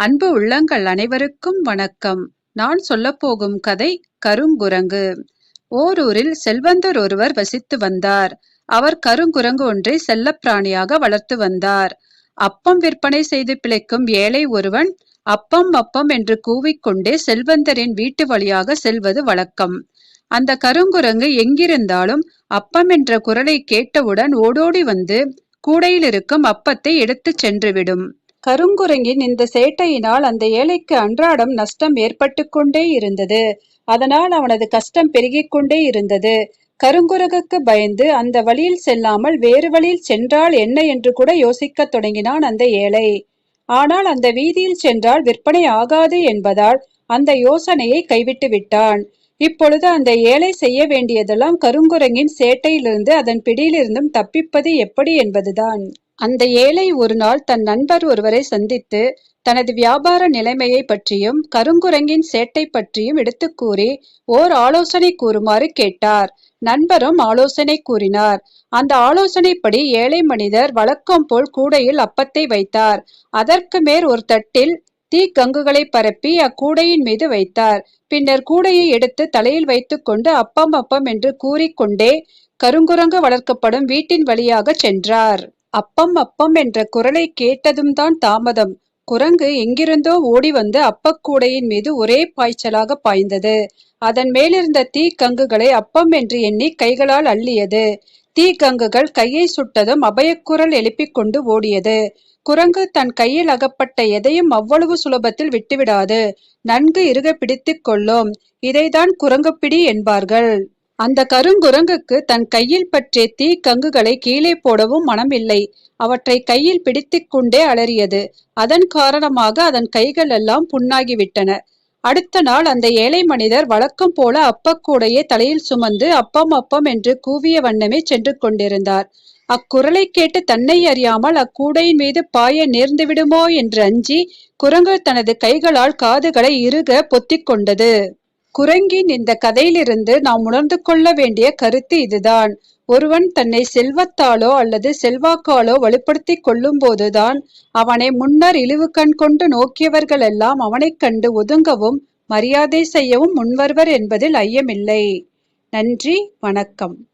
அன்பு உள்ளங்கள் அனைவருக்கும் வணக்கம். நான் சொல்லப்போகும் கதை கருங்குரங்கு. ஓரூரில் செல்வந்தர் ஒருவர் வசித்து வந்தார். அவர் கருங்குரங்கு ஒன்றை செல்லப்பிராணியாக வளர்த்து வந்தார். அப்பம் விற்பனை செய்து பிழைக்கும் ஏழை ஒருவன் அப்பம் அப்பம் என்று கூவிக்கொண்டே செல்வந்தரின் வீட்டு வழியாக செல்வது வழக்கம். அந்த கருங்குரங்கு எங்கிருந்தாலும் அப்பம் என்ற குரலை கேட்டவுடன் ஓடோடி வந்து கூடையில் இருக்கும் அப்பத்தை எடுத்துச் சென்றுவிடும். கருங்குரங்கின் இந்த சேட்டையினால் அந்த ஏழைக்கு அன்றாடம் நஷ்டம் ஏற்பட்டு கொண்டே இருந்தது. அதனால் அவனது கஷ்டம் பெருகிக் கொண்டே இருந்தது. கருங்குரகுக்கு பயந்து அந்த வழியில் செல்லாமல் வேறு வழியில் சென்றால் என்ன என்று கூட யோசிக்கத் தொடங்கினான் அந்த ஏழை. ஆனால் அந்த வீதியில் சென்றால் விற்பனை ஆகாது என்பதால் அந்த யோசனையை கைவிட்டு விட்டான். இப்பொழுது அந்த ஏழை செய்ய வேண்டியதெல்லாம் கருங்குரங்கின் சேட்டையிலிருந்து அதன் பிடியிலிருந்தும் தப்பிப்பது எப்படி என்பதுதான். அந்த ஏழை ஒரு நாள் தன் நண்பர் ஒருவரை சந்தித்து தனது வியாபார நிலைமையை பற்றியும் கருங்குரங்கின் சேட்டை பற்றியும் எடுத்து கூறி ஓர் ஆலோசனை கூறுமாறு கேட்டார். நண்பரும் ஆலோசனை கூறினார். அந்த ஆலோசனைப்படி ஏழை மனிதர் வழக்கம் போல் கூடையில் அப்பத்தை வைத்தார். அதற்கு மேல் ஒரு தட்டில் தீ கங்குகளை பரப்பி அக்கூடையின் மீது வைத்தார். பின்னர் கூடையை எடுத்து தலையில் வைத்துக்கொண்டு அப்பம் அப்பம் என்று கூறிக்கொண்டே கருங்குரங்கு வளர்க்கப்படும் வீட்டின் வழியாக சென்றார். அப்பம் அப்பம் என்ற குரலை கேட்டதும் தான் தாமதம். குரங்கு எங்கிருந்தோ ஓடி வந்து அப்பக்கூடையின் மீது ஒரே பாய்ச்சலாக பாய்ந்தது. அதன் மேலிருந்த தீக்கங்குகளை அப்பம் என்று எண்ணி கைகளால் அள்ளியது. தீக்கங்குகள் கையை சுட்டதும் அபயக்குரல் எழுப்பிக் கொண்டு ஓடியது. குரங்கு தன் கையில் அகப்பட்ட எதையும் அவ்வளவு சுலபத்தில் விட்டுவிடாது. நன்கு இருக பிடித்துக் கொள்ளும். இதைதான் குரங்குப்பிடி என்பார்கள். அந்த கருங்குரங்குக்கு தன் கையில் பற்றிய தீ கங்குகளை கீழே போடவும் மனமில்லை. அவற்றை கையில் பிடித்துக் கொண்டே அலறியது. அதன் காரணமாக அதன் கைகள் எல்லாம் புண்ணாகிவிட்டன. அடுத்த நாள் அந்த ஏழை மனிதர் வழக்கம் போல அப்பக்கூடையே தலையில் சுமந்து அப்பம் அப்பம் என்று கூவிய வண்ணமே சென்று கொண்டிருந்தார். அக்குரலை கேட்டு தன்னை அறியாமல் அக்கூடையின் மீது பாய நேர்ந்து விடுமோ என்று அஞ்சி குரங்கு தனது கைகளால் காதுகளை இறுக பொத்திக் கொண்டது. குரங்கின் இந்த கதையிலிருந்து நாம் உணர்ந்து கொள்ள வேண்டிய கருத்து இதுதான். ஒருவன் தன்னை செல்வத்தாலோ அல்லது செல்வாக்காலோ வலுப்படுத்தி கொள்ளும் போதுதான் அவனை முன்னர் இழிவு கண் கொண்டு நோக்கியவர்கள் எல்லாம் அவனைக் கண்டு ஒதுங்கவும் மரியாதை செய்யவும் முன்வருவர் என்பதில் ஐயமில்லை. நன்றி வணக்கம்.